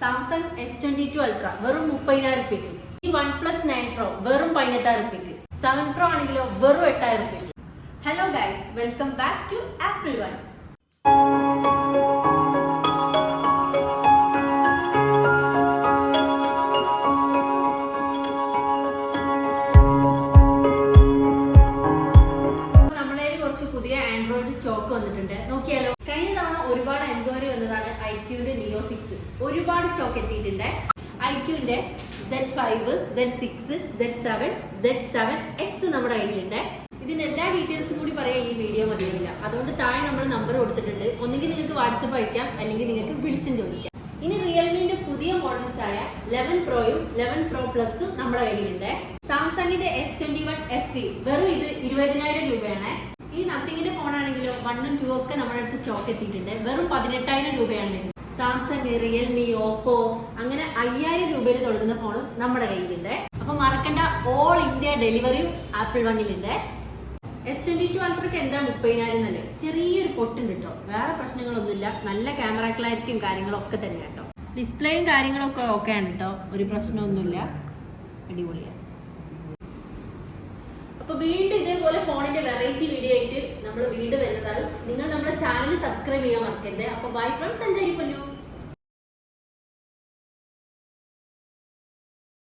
Samsung S twenty two Ultra വെറും മുപ്പതിനായിരം റുപ്യക്ക് ഈ വൺ പ്ലസ് നയൻ പ്രോ വെറും പതിനെട്ടായിരം റുപ്യക്ക് സെവൻ പ്രോ ആണെങ്കിലോ വെറും എട്ടായിരം റുപ്യക്ക് hello guys welcome back to Apple one പുതിയ ആൻഡ്രോയിഡ് സ്റ്റോക്ക് വന്നിട്ടുണ്ട്. നോക്കിയാലോ കഴിഞ്ഞ തവണ ഒരുപാട് എൻക്വയറി വന്നതാണ് ഐ സിക്സ് ഒരുപാട് സ്റ്റോക്ക് എത്തിയിട്ടുണ്ട്. ഐക്യൂന്റെ Z five Z six Z seven Z seven X നമ്മുടെ കയ്യിലുണ്ട്. ഇതിന്റെ എല്ലാ ഡീറ്റെയിൽസും കൂടി പറയാൻ ഈ വീഡിയോ മതിയാവില്ല അതുകൊണ്ട് താഴെ നമ്മൾ നമ്പർ കൊടുത്തിട്ടുണ്ട്. ഒന്നുകിൽ നിങ്ങൾക്ക് വാട്സപ്പ് അയക്കാം അല്ലെങ്കിൽ നിങ്ങൾക്ക് വിളിച്ചും ചോദിക്കാം. ഇനി റിയൽമിന്റെ പുതിയ മോഡൽസ് ആയ ലെവൻ പ്രോയും ലെവൻ പ്രോ പ്ലസും നമ്മുടെ കയ്യിലുണ്ട്. സാംസങ്ങിന്റെ S twenty one F E വെറും ഇത് ഇരുപതിനായിരം രൂപയാണ്. ഈ നത്തിങ്ങിന്റെ ഫോണാണെങ്കിലും വണ്ണും ടു ഒക്കെ നമ്മുടെ അടുത്ത് സ്റ്റോക്ക് എത്തിയിട്ടുണ്ട്. വെറും പതിനെട്ടായിരം രൂപയാണ് വരുന്നത്. സാംസങ് റിയൽമി ഓപ്പോ അങ്ങനെ അയ്യായിരം രൂപയിൽ തുടങ്ങുന്ന ഫോണും നമ്മുടെ കയ്യിലുണ്ട്. അപ്പൊ മറക്കണ്ട ഓൾ ഇന്ത്യ ഡെലിവറിയും ആപ്പിൾ വണ്ണിലുണ്ട് എസ് ട്വന്റി ടു അൾട്രക്ക് എന്താ മുപ്പതിനായിരം തന്നെ ചെറിയൊരു പൊട്ടുണ്ട് കേട്ടോ വേറെ പ്രശ്നങ്ങളൊന്നുമില്ല. നല്ല ക്യാമറ ക്ലാരിറ്റിയും കാര്യങ്ങളും ഒക്കെ തന്നെ കേട്ടോ ഡിസ്പ്ലേയും കാര്യങ്ങളൊക്കെ ഓക്കെ ആണ് കേട്ടോ ഒരു പ്രശ്നമൊന്നുമില്ല. അടിപൊളിയാണ് അപ്പൊ വീണ്ടും ഇതേപോലെ ഫോണിന്റെ വെറൈറ്റി വീഡിയോ ആയിട്ട് നമ്മൾ വീണ്ടും വരുന്നതാണ് നിങ്ങൾ നമ്മുടെ ചാനൽ സബ്സ്ക്രൈബ് ചെയ്യാൻ മറക്കരുത്. അപ്പൊ ബൈ ഫ്രം സഞ്ചാരി